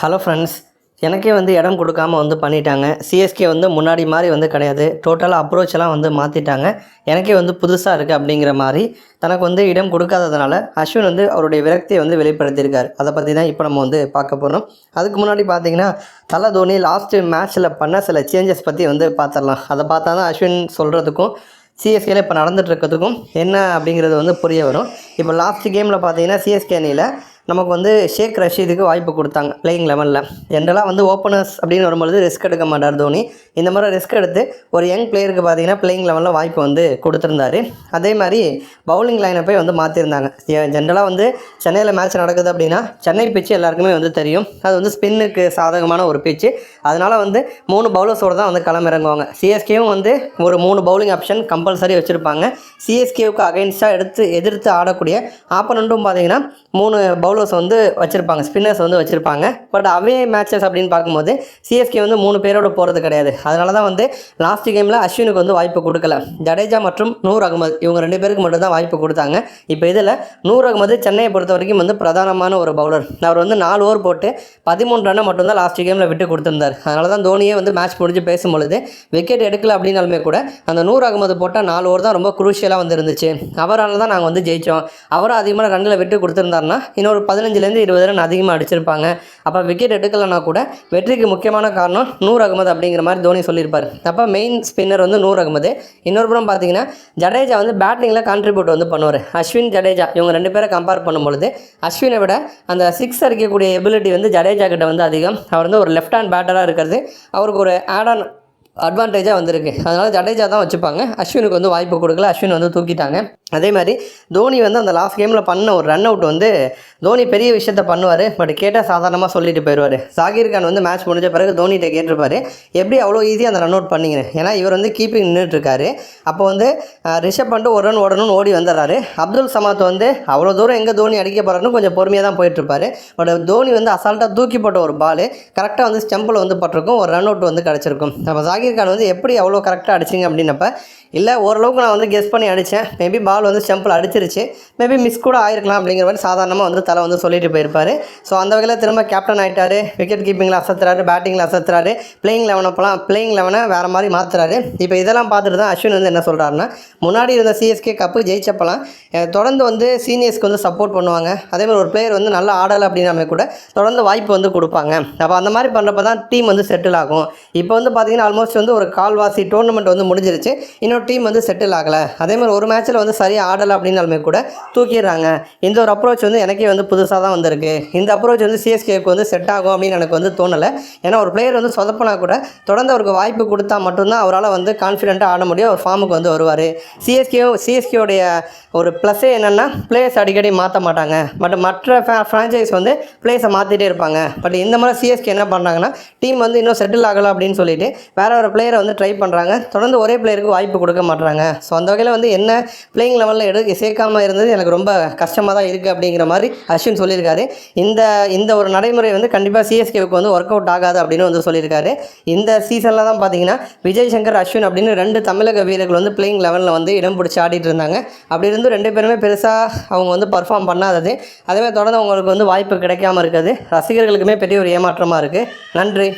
Hello friends எனக்கே வந்து இடம் கொடுக்காம வந்து பண்ணிட்டாங்க. சிஎஸ்கே வந்து முன்னாடி மாதிரி வந்து கிடையாது. டோட்டலாக அப்ரோச் எல்லாம் வந்து மாற்றிட்டாங்க எனக்கே வந்து புதுசாக இருக்குது அப்படிங்கிற மாதிரி. தனக்கு வந்து இடம் கொடுக்காததுனால அஸ்வின் வந்து அவருடைய விரக்தியை வந்து வெளிப்படுத்தியிருக்காரு. அதை பற்றி தான் இப்போ நம்ம வந்து பார்க்க போகிறோம் அதுக்கு முன்னாடி பார்த்தீங்கன்னா தலை தோனி லாஸ்ட்டு மேட்ச்சில் பண்ண சில சேஞ்சஸ் பற்றி வந்து பார்த்துடலாம். அதை பார்த்தா தான் அஸ்வின் சொல்கிறதுக்கும் சிஎஸ்கேல இப்போ நடந்துகிட்ருக்கிறதுக்கும் என்ன அப்படிங்கிறது வந்து புரிய வரும். இப்போ லாஸ்ட் கேமில் பார்த்தீங்கன்னா சிஎஸ்கே அணியில் நமக்கு வந்து ஷேக் ரஷீதுக்கு வாய்ப்பு கொடுத்தாங்க. பிளேயிங் லெவனில் ஜென்ரலாக வந்து ஓப்பனர்ஸ் அப்படின்னு வரும்பொழுது ரிஸ்க் எடுக்க மாட்டார் தோனி. இந்த மாதிரி ரிஸ்க் எடுத்து ஒரு யங் பிளேயருக்கு பார்த்தீங்கன்னா பிளேயிங் லெவலில் வாய்ப்பு வந்து கொடுத்துருந்தாரு. அதே மாதிரி பவுலிங் லைனை போய் வந்து மாற்றிருந்தாங்க ஜென்ரலாக வந்து சென்னையில் மேட்ச் நடக்குது அப்படின்னா சென்னை பிச்சு எல்லாருக்குமே வந்து தெரியும். அது வந்து ஸ்பின்னுக்கு சாதகமான ஒரு பிச்சு அதனால் வந்து மூணு பவுலர்ஸோடு தான் வந்து களமிறங்குவாங்க. சிஎஸ்கேவும் வந்து ஒரு மூணு பவுலிங் ஆப்ஷன் கம்பல்சரி வச்சுருப்பாங்க. சிஎஸ்கேவுக்கு அகைன்ஸ்டாக எடுத்து எதிர்த்து ஆடக்கூடிய ஆப்பனண்ட்டும் பார்த்தீங்கன்னா மூணு பவுலர் பவுலர்ஸ் வந்து வச்சுருப்பாங்க ஸ்பின்னர்ஸ் வந்து வச்சுருப்பாங்க. பட் அவே மேட்சஸ் அப்படின்னு பார்க்கும்போது சிஎஸ்கே வந்து மூணு பேரோட போகிறது கிடையாது. அதனால தான் வந்து லாஸ்ட் கேமில் அஸ்வினுக்கு வந்து வாய்ப்பு கொடுக்கல. ஜடேஜா மற்றும் நூர் அகமது இவங்க ரெண்டு பேருக்கு மட்டும் தான் வாய்ப்பு கொடுத்தாங்க. இப்போ இதில் நூர் அகமது சென்னையை பொறுத்த வரைக்கும் வந்து பிரதானமான ஒரு பவுலர் அவர் வந்து நாலு ஓவர் போட்டு பதிமூணு ரன்னை மட்டும்தான் லாஸ்ட் கேமில் விட்டு கொடுத்துருந்தார். அதனால தான் தோனியே வந்து மேட்ச் முடிஞ்சு பேசும்பொழுது விக்கெட் எடுக்கல அப்படின்னாலுமே கூட அந்த நூர் அகமது போட்டால் நாலு ஓவர் தான் ரொம்ப குரூஷியலாக வந்து இருந்துச்சு. அவரால் தான் நாங்கள் வந்து ஜெயித்தோம் அவரும் அதிகமான ரன்னில் விட்டு கொடுத்துருந்தாருன்னா இன்னொரு பதினஞ்சுலேருந்து இருபது ரன் அதிகமாக அடிச்சிருப்பாங்க. அப்போ விக்கெட் எடுக்கலைன்னா கூட வெற்றிக்கு முக்கியமான காரணம் நூர் அகமது அப்படிங்கிற மாதிரி தோனி சொல்லியிருப்பார். அப்போ மெயின் ஸ்பின்னர் வந்து நூர் அகமது. இன்னொரு புறம் பார்த்தீங்கன்னா ஜடேஜா வந்து பேட்டிங்கில் கான்ட்ரிபியூட் வந்து பண்ணுவார். அஸ்வின் ஜடேஜா இவங்க ரெண்டு பேரை கம்பேர் பண்ணும்பொழுது அஸ்வினை விட அந்த சிக்ஸ் அடிக்கக்கூடிய எபிலிட்டி வந்து ஜடேஜா கிட்ட வந்து அதிகம். அவர் வந்து ஒரு லெஃப்ட் ஹேண்ட் பேட்டராக இருக்கிறது. அவருக்கு ஒரு ஆட் ஆன் அட்வான்டேஜாக வந்திருக்கு. அதனால் ஜடேஜா தான் வச்சுப்பாங்க. அஸ்வினுக்கு வந்து வாய்ப்பு கொடுக்கல. அஸ்வின் வந்து தூக்கிட்டாங்க. அதே மாதிரி தோனி வந்து அந்த லாஸ்ட் கேமில் பண்ண ஒரு ரன் அவுட் வந்து தோனி பெரிய விஷயத்த பண்ணுவார். பட் கேட்டால் சாதாரணமாக சொல்லிட்டு போயிடுவார் சாகிர் கான் வந்து மேட்ச் முடிஞ்ச பிறகு தோனிகிட்ட கேட்டிருப்பாரு. எப்படி அவ்வளோ ஈஸியாக அந்த ரன் அவுட் பண்ணீங்க ஏன்னா இவர் வந்து கீப்பிங் நின்றுட்டுருக்காரு அப்போ வந்து ரிஷப் பண்ணிட்டு ஒரு ரன் ஓடணும்னு ஓடி வந்துடுறாரு. அப்துல் சமாத் வந்து அவ்வளோ தூரம் எங்கே தோனி அடிக்க போகிறாருன்னு கொஞ்சம் பொறுமையாக தான் போயிட்டுருப்பாரு. பட் தோனி வந்து அசால்ட்டாக தூக்கி போட்ட ஒரு பால் கரெக்டாக வந்து ஸ்டெம்பில் வந்து பட்டிருக்கும். ஒரு ரன் அவுட் வந்து கிடச்சிருக்கும். அப்போ ஜாகிர் கான் வந்து எப்படி அவ்வளோ கரெக்டாக அடிச்சிங்க அப்படின்னப்ப இல்லை ஓரளவுக்கு நான் வந்து கெஸ் பண்ணி அடித்தேன் மேபி பால் வந்து ஸ்டெம்பில் அடிச்சிருச்சு. மேபி மிஸ் கூட ஆயிருக்கலாம் அப்படிங்கிற மாதிரி சாதாரணமாக வந்து தலை வந்து சொல்லிட்டு போயிருப்பார். ஸோ அந்த வகையில் திரும்ப கேப்டன் ஆகிட்டாரு விக்கெட் கீப்பிங்கில் அசத்துறாரு பேட்டிங்கில் அசத்துறாரு பிளேயிங் லெவனை போலாம் பிளேயிங் லெவனை வேறு மாதிரி மாற்றுறாரு இப்போ இதெல்லாம் பார்த்துட்டு தான் அஸ்வின் வந்து என்ன சொல்கிறாருன்னா முன்னாடி இருந்த சிஎஸ்கே கப்பு ஜெயிச்சப்பலாம் தொடர்ந்து வந்து சீனியர்ஸ்க்கு வந்து சப்போர்ட் பண்ணுவாங்க. அதே மாதிரி ஒரு பிளேயர் வந்து நல்லா ஆடலை அப்படின்னாமே கூட தொடர்ந்து வாய்ப்பு வந்து கொடுப்பாங்க. அப்போ அந்த மாதிரி பண்ணுறப்ப தான் டீம் வந்து செட்டில் ஆகும். இப்போ வந்து பார்த்தீங்கன்னா ஆல்மோஸ்ட் வந்து ஒரு கால்வாசி டோர்னமெண்ட் வந்து முடிஞ்சிருச்சு. இன்னொரு டீம் வந்து செட்டில் ஆகலை. அதே மாதிரி ஒரு மேட்ச்சில் வந்து சரியாக ஆடலை அப்படின்னாலுமே கூட தூக்கிடுறாங்க. இந்த ஒரு அப்ரோச் வந்து எனக்கே வந்து புதுசாக தான் வந்திருக்கு. இந்த அப்ரோச் வந்து சிஎஸ்கேக்கு வந்து செட் ஆகும் அப்படின்னு எனக்கு வந்து தோணலை. ஏன்னா ஒரு பிளேயர் வந்து சொதப்பினா கூட தொடர்ந்து அவருக்கு வாய்ப்பு கொடுத்தா மட்டும்தான் அவரால் வந்து கான்ஃபிடென்ட்டாக ஆட முடியும். அவர் ஃபார்முக்கு வந்து வருவார். சிஎஸ்கே சிஎஸ்கேவுடைய ஒரு ப்ளஸ்ஸே என்னென்னா பிளேயர்ஸ் அடிக்கடி மாற்ற மாட்டாங்க. பட் மற்ற ஃப்ரான்ச்சைஸ் வந்து பிளேயர்ஸை மாற்றிட்டே இருப்பாங்க. பட் இந்த மாதிரி சிஎஸ்கே என்ன பண்ணுறாங்கன்னா டீம் வந்து இன்னும் செட்டில் ஆகலை அப்படின்னு சொல்லிட்டு வேற ஒரு பிளேயரை வந்து ட்ரை பண்ணுறாங்க தொடர்ந்து ஒரே பிளேயருக்கு வாய்ப்பு கொடுக்க மாட்டுறாங்க ஸோ அந்த வகையில் வந்து என்ன பிளேயிங் லெவலில் எடு சேர்க்காம இருந்தது எனக்கு ரொம்ப கஷ்டமாக தான் இருக்குது அப்படிங்கிற மாதிரி அஸ்வின் சொல்லியிருக்காரு. இந்த இந்த ஒரு நடைமுறை வந்து கண்டிப்பாக சிஎஸ்கேவுக்கு வந்து ஒர்க் அவுட் ஆகாது அப்படின்னு வந்து சொல்லியிருக்காரு. இந்த சீசனில் தான் பார்த்தீங்கன்னா விஜய் சங்கர் அஸ்வின் அப்படின்னு ரெண்டு தமிழக வீரர்கள் வந்து பிளேயிங் லெவலில் வந்து இடம் பிடிச்சி ஆடிட்டு இருந்தாங்க. அப்படி இருந்து ரெண்டு பேருமே பெருசாக அவங்க வந்து பர்ஃபார்ம் பண்ணாதது. அதே மாதிரி தொடர்ந்து அவங்களுக்கு வந்து வாய்ப்பு கிடைக்காம இருக்குது ரசிகர்களுக்குமே பெரிய ஒரு ஏமாற்றமாக இருக்குது நன்றி.